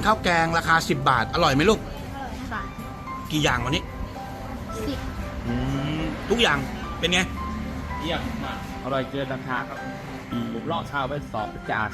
นข้าวแกงราคา 10 บาท อร่อยไหมลูก บาทกี่อย่างวันนี้สิบอืมทุกอย่างเป็นไง เยี่ยมมากอร่อยเกินราคาครับผมลอกข้าวไว้สอบประจาน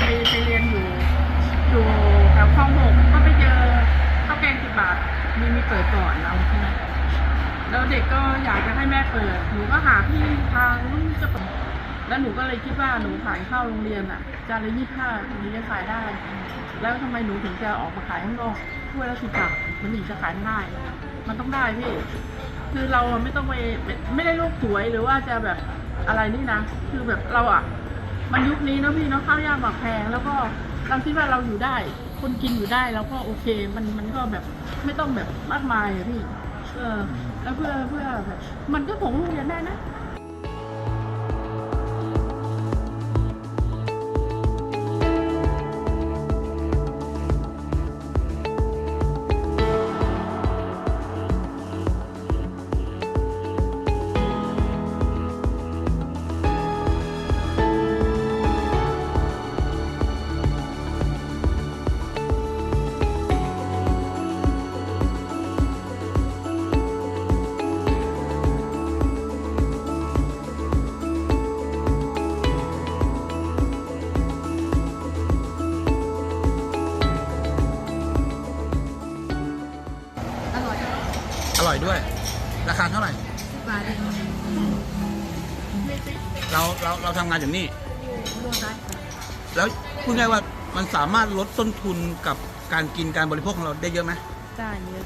ไปไปเรียนอยู่ อยู่แถวคลองหกก็ไปเจอข้าวแกงสิบบาทมีมีเปิดก่อนเราใช่ไหมแล้วเด็กก็อยากจะให้แม่เปิด หนูก็หาพี่ทางลูกจะเปิดแล้วหนูก็เลยคิดว่าหนูขายข้าวโรงเรียนอะ จานละยี่ห้าหนูจะขายได้ แล้วทำไมหนูถึงจะออกมาขายข้างนอกถ้วยละสิบบาทมันถึงจะขายไม่ได้ มันต้องได้พี่ คือเราไม่ต้องไปไม่ได้โลกสวยหรือว่าจะแบบอะไรนี่นะ คือแบบเราอะ มันยุคนี้เนะพี่เนาะข้าวยากหมากแพง แล้วก็เราคิดว่าเราอยู่ได้ คนกินอยู่ได้แล้วก็โอเค มันมันก็แบบไม่ต้องแบบมากมายอะพี่ เออ แล้วเพื่อเพื่อแบบมันก็ของลูกเรียนได้นะ อร่อยด้วย ราคาเท่าไหร่บาทเองเราเราเราทำงานอย่างนี้แล้วพูดง่ายว่ามันสามารถลดต้นทุนกับการกินการบริโภคของเราได้เยอะไหมได้เยอะ